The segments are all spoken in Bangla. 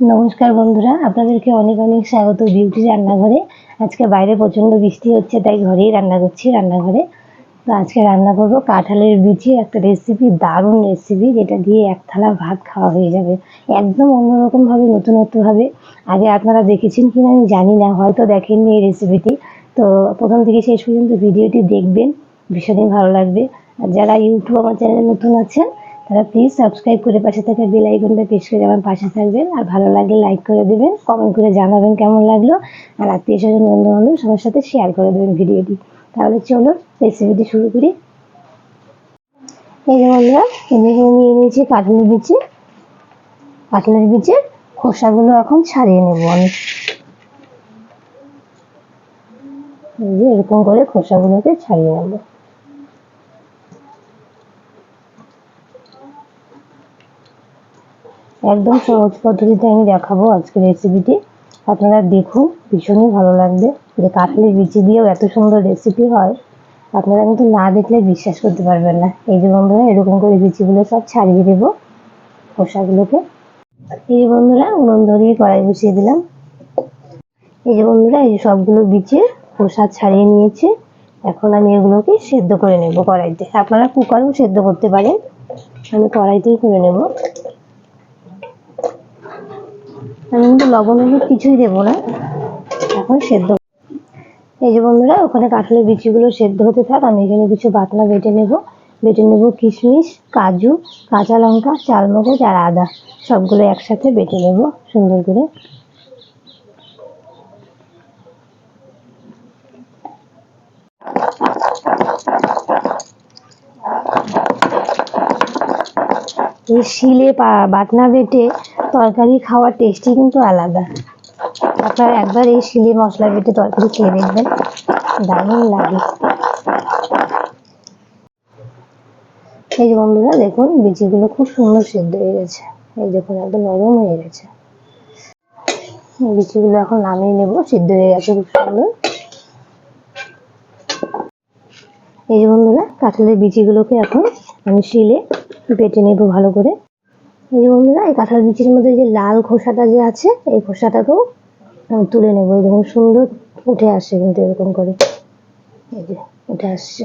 নমস্কার বন্ধুরা, আপনাদেরকে অনেক অনেক স্বাগত বিউটি রান্নাঘরে। আজকে বাইরে প্রচণ্ড বৃষ্টি হচ্ছে, তাই ঘরেই রান্না করছি রান্নাঘরে। তো আজকে রান্না করব কাঁঠালের বিচি, একটা রেসিপি দারুণ রেসিপি যেটা দিয়ে এক থালা ভাত খাওয়া হয়ে যাবে। একদম অন্যরকমভাবে, নতুনত্বভাবে। আগে আপনারা দেখেছেন কিনা আমি জানি না, হয়তো দেখেননি এই রেসিপিটি তো প্রথম থেকে শেষ পর্যন্ত ভিডিওটি দেখবেন, ভীষণই ভালো লাগবে। আর যারা ইউটিউব আমার চ্যানেলে নতুন আছেন তারা প্লিজ সাবস্ক্রাইব করে পাশে থাকা বেল আইকনটা প্রেস করে আমার পাশে থাকবেন। আর ভালো লাগলে লাইক করে দেবেন কমেন্ট করে জানাবেন কেমন লাগল। আর আত্মীয় স্বজন বন্ধু বান্ধব সবার সাথে শেয়ার করে দেবেন ভিডিওটি। তাহলে চলো রেসিপিটি শুরু করি। এই যে বন্ধুরা এদিকে নিয়ে নিয়েছি কাটলের বিচে। কাটলের বিচে খোসাগুলো এখন ছাড়িয়ে নেব আমি। যে এরকম করে খোসাগুলোকে ছাড়িয়ে নেব। একদম সহজ পদ্ধতিতে আমি দেখাবো আজকের রেসিপিটি আপনারা দেখুন, ভীষণই ভালো লাগবে। যে কাঁঠালের বিচি দিয়েও এত সুন্দর রেসিপি হয়, আপনারা কিন্তু না দেখলে বিশ্বাস করতে পারবেন না। এই যে বন্ধুরা, এরকম করে বিচিগুলো সব ছাড়িয়ে দেবো খোসাগুলোকে। এই যে বন্ধুরা, উনুন ধরিয়ে কড়াই বসিয়ে দিলাম। এই যে বন্ধুরা, এই সবগুলো বিচে খোসা ছাড়িয়ে নিয়েছি। এখন আমি এগুলোকে সেদ্ধ করে নেব কড়াইতে। আপনারা কুকারেও সেদ্ধ করতে পারেন। আমি কড়াইতেই করে নেব আমি কিন্তু লবণ হলুদ কিছুই দেবো না। এখন সেদ্ধ এই যে বন্ধুরা, ওখানে কাঁঠালের বিচিগুলো সেদ্ধ হতে থাক, আমি এখানে কিছু বাটনা বেটে নেব। বেটে নেব কিশমিশ, কাজু, কাঁচা লঙ্কা চালমগজ আর আদা। সবগুলো একসাথে বেটে নেব সুন্দর করে। এই শিলে বাটনা বেটে তরকারি খাওয়ার টেস্টই কিন্তু আলাদা। আপনারা একবার এই শিলে মশলা বেটে তরকারি খেয়ে দেখবেন। দারুণ লাগে। এই যে বন্ধুরা, দেখুন, বিচিগুলো খুব সুন্দর সিদ্ধ হয়ে গেছে। এই দেখুন, একদম নরম হয়ে গেছে। বিচিগুলো এখন নামিয়ে নেব, সিদ্ধ হয়ে গেছে খুব সুন্দর। এই যে বন্ধুরা, কাঁঠালের বিচিগুলোকে এখন আমি শিলে বেটে নেব ভালো করে। এই বন্ধুরা, এই কাঁঠাল বিচির মধ্যে যে লাল খোসাটা যে আছে, এই খোসাটাকেও তুলে নেব। দেখুন, সুন্দর উঠে আসছে কিন্তু এরকম করে। এই যে, উঠে আসছে।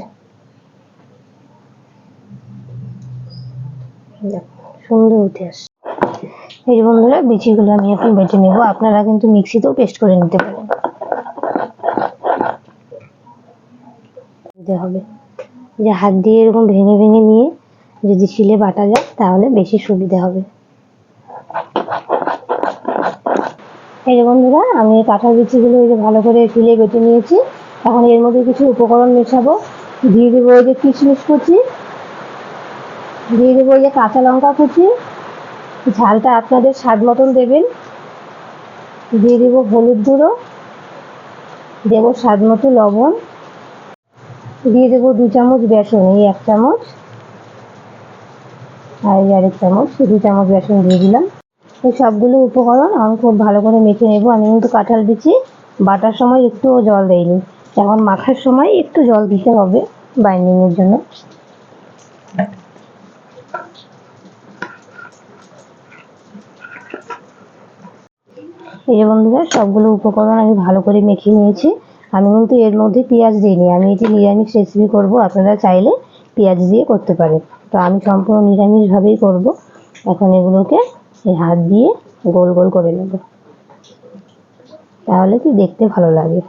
সুন্দর উঠে আসছে। এই বন্ধুরা, বিচিগুলো আমি এখন বেটে নেব। আপনারা কিন্তু মিক্সিতেও পেস্ট করে নিতে পারেন। হবে। যে হাত দিয়ে এরকম ভেঙে ভেঙে নিয়ে যদি শিলে বাটা যায়, তাহলে বেশি সুবিধা হবে। এই বন্ধুরা, আমি কাঁঠাল বিচিগুলো এই যে ভালো করে শিলে বেটে নিয়েছি। এখন এর মধ্যে কিছু উপকরণ মেশাবো। দিয়ে দেবো ওই যে কিশমিশ কুচি। দিয়ে দেবো ওই যে কাঁচা লঙ্কা কুচি। ঝালটা আপনাদের স্বাদ মতন দেবেন। দিয়ে দেবো হলুদ গুঁড়ো। দেবো স্বাদ মতো লবণ। দিয়ে দেবো দু চামচ বেসন, এই এক চামচ। আর আরেক চামচ, দু চামচ বেসন দিয়ে দিলাম। এই সবগুলো উপকরণ আমি খুব ভালো করে মেখে নেব। আমি কিন্তু কাঁঠাল বিচি বাটার সময় একটুও জল দেইনি। এখন মাখার সময় একটু জল দিতে হবে বাইন্ডিংয়ের জন্য। এই বন্ধুরা, সবগুলো উপকরণ আমি ভালো করে মেখে নিয়েছি। আমি কিন্তু এর মধ্যে পেঁয়াজ দিইনি। আমি এটি নিরামিষ রেসিপি করব। আপনারা চাইলে পেঁয়াজ দিয়ে করতে পারেন। তো আমি সম্পূর্ণ নিরামিষভাবেই করব। এখন এগুলোকে এই হাত দিয়ে গোল গোল করে নেব। তাহলে কি দেখতে ভালো লাগে।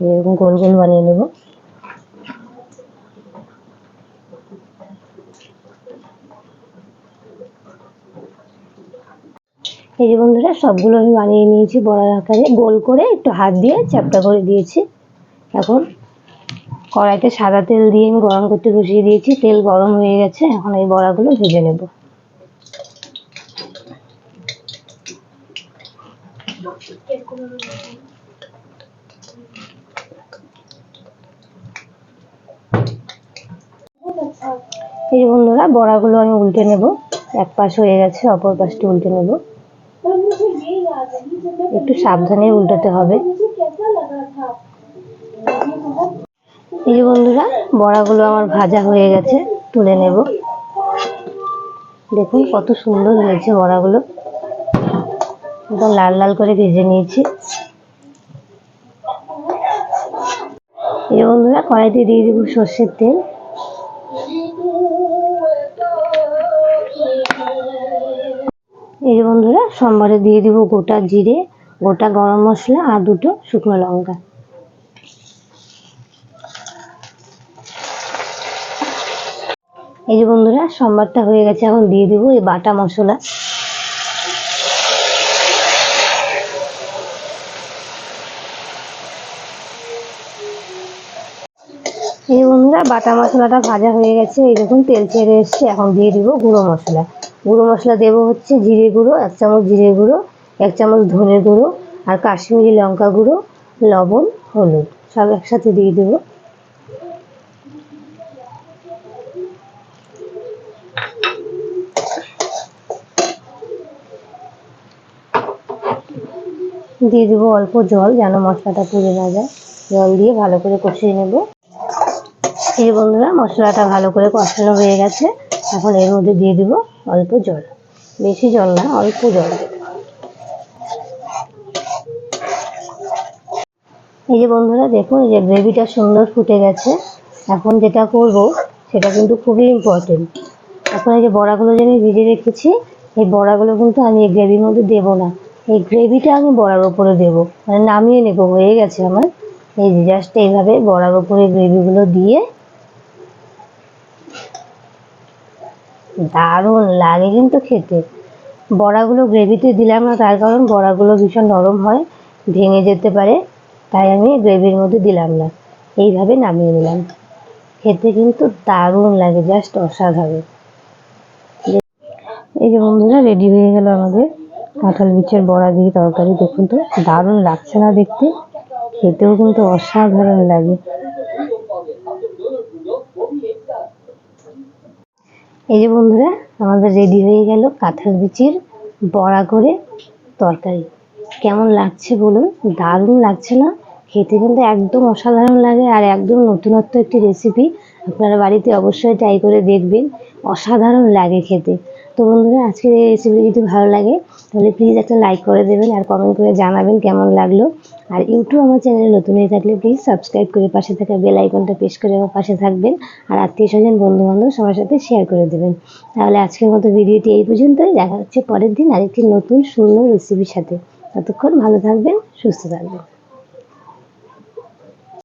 এরকম গোল গোল বানিয়ে নেব। এই যে বন্ধুরা, সবগুলো আমি বানিয়ে নিয়েছি বড়ার আকারে। গোল করে একটু হাত দিয়ে চ্যাপটা করে দিয়েছি। এখন কড়াইতে সাদা তেল দিয়ে আমি গরম করতে বসিয়ে দিয়েছি। তেল গরম হয়ে গেছে, এখন এই বড়াগুলো ভেজে নেব। এই বন্ধুরা, বড়াগুলো আমি উল্টে নেব। এক পাশ হয়ে গেছে, অপর পাশটি উল্টে নেব। একটু সাবধানে উল্টাতে হবে। এই যে বন্ধুরা, বড়াগুলো আমার ভাজা হয়ে গেছে, তুলে নেব। দেখুন কত সুন্দর হয়েছে বড়াগুলো। একদম লাল লাল করে ভেজে নিয়েছি। এই বন্ধুরা, কড়াইতে দিয়ে দেবো সর্ষের তেল। এই বন্ধুরা, সোমবারে দিয়ে দিব গোটা জিরে, গোটা গরম মশলা আর দুটো শুকনো লঙ্কা। এই যে বন্ধুরা, সোমবারটা হয়ে গেছে, এখন দিয়ে দিব এই বাটা মশলা। এই বন্ধুরা, বাটা মশলাটা ভাজা হয়ে গেছে। এই দেখুন, তেল ছেড়ে এসছে, এখন দিয়ে দিব গুঁড়ো মশলা। গুঁড়ো মশলা দেবো হচ্ছে জিরে গুঁড়ো, এক চামচ জিরে গুঁড়ো, এক চামচ ধনে গুঁড়ো, আর কাশ্মীরি লঙ্কা গুঁড়ো, লবণ, হলুদ, সব একসাথে দিয়ে দেবো। দিয়ে দেবো অল্প জল যেন মশলাটা পুড়ে না যায়। জল দিয়ে ভালো করে কষিয়ে নেব। এই বন্ধুরা, মশলাটা ভালো করে কষানো হয়ে গেছে। এখন এর মধ্যে দিয়ে দিব অল্প জল। বেশি জল না, অল্প জল। এই যে বন্ধুরা, দেখুন, এই যে গ্রেভিটা সুন্দর ফুটে গেছে। এখন যেটা করব, সেটা কিন্তু খুবই ইম্পর্টেন্ট এখন এই যে বড়াগুলো যে আমি ভিজে রেখেছি, এই বড়াগুলো কিন্তু আমি এই গ্রেভির মধ্যে দেবো না। এই গ্রেভিটা আমি বড়ার ওপরে দেবো। মানে নামিয়ে নেব, হয়ে গেছে আমার। এই যে জাস্ট এইভাবে বড়ার ওপরে গ্রেভিগুলো দিয়ে দারুণ লাগে কিন্তু খেতে। বড়াগুলো গ্রেভিতে দিলাম না, তার কারণ বড়াগুলো ভীষণ নরম হয়, ভেঙে যেতে পারে, তাই আমি গ্রেভির মধ্যে দিলাম না। এইভাবে নামিয়ে নিলাম। খেতে কিন্তু দারুণ লাগে জাস্ট অসাধারণ। এই যে বন্ধুরা রেডি হয়ে গেল আমাদের। কাঁঠাল বিচের বড়া দিয়ে তরকারি দেখুন তো, দারুণ লাগছে না দেখতে। খেতেও কিন্তু অসাধারণ লাগে। এই যে বন্ধুরা, আমাদের রেডি হয়ে গেল কাঁঠাল বিচির বড়া করে তরকারি। কেমন লাগছে বলুন? দারুণ লাগছে না? খেতে কিন্তু একদম অসাধারণ লাগে আর একদম নতুনত্ব একটি রেসিপি আপনারা বাড়িতে অবশ্যই ট্রাই করে দেখবেন। অসাধারণ লাগে খেতে। তো বন্ধুরা, আজকের এই রেসিপি যদি ভালো লাগে, তাহলে প্লিজ একটা লাইক করে দেবেন আর কমেন্ট করে জানাবেন কেমন লাগল। আর ইউটিউব আমার চ্যানেলে নতুন হয়ে থাকলে প্লিজ সাবস্ক্রাইব করে পাশে থাকা বেল আইকনটা প্রেস করে আমার পাশে থাকবেন আর আত্মীয় স্বজন বন্ধু বান্ধব সবার সাথে শেয়ার করে দেবেন। তাহলে আজকের মতো ভিডিওটি এই পর্যন্তই। দেখা হচ্ছে পরের দিন আরেকটি নতুন সুন্দর রেসিপির সাথে। ততক্ষণ ভালো থাকবেন, সুস্থ থাকবেন।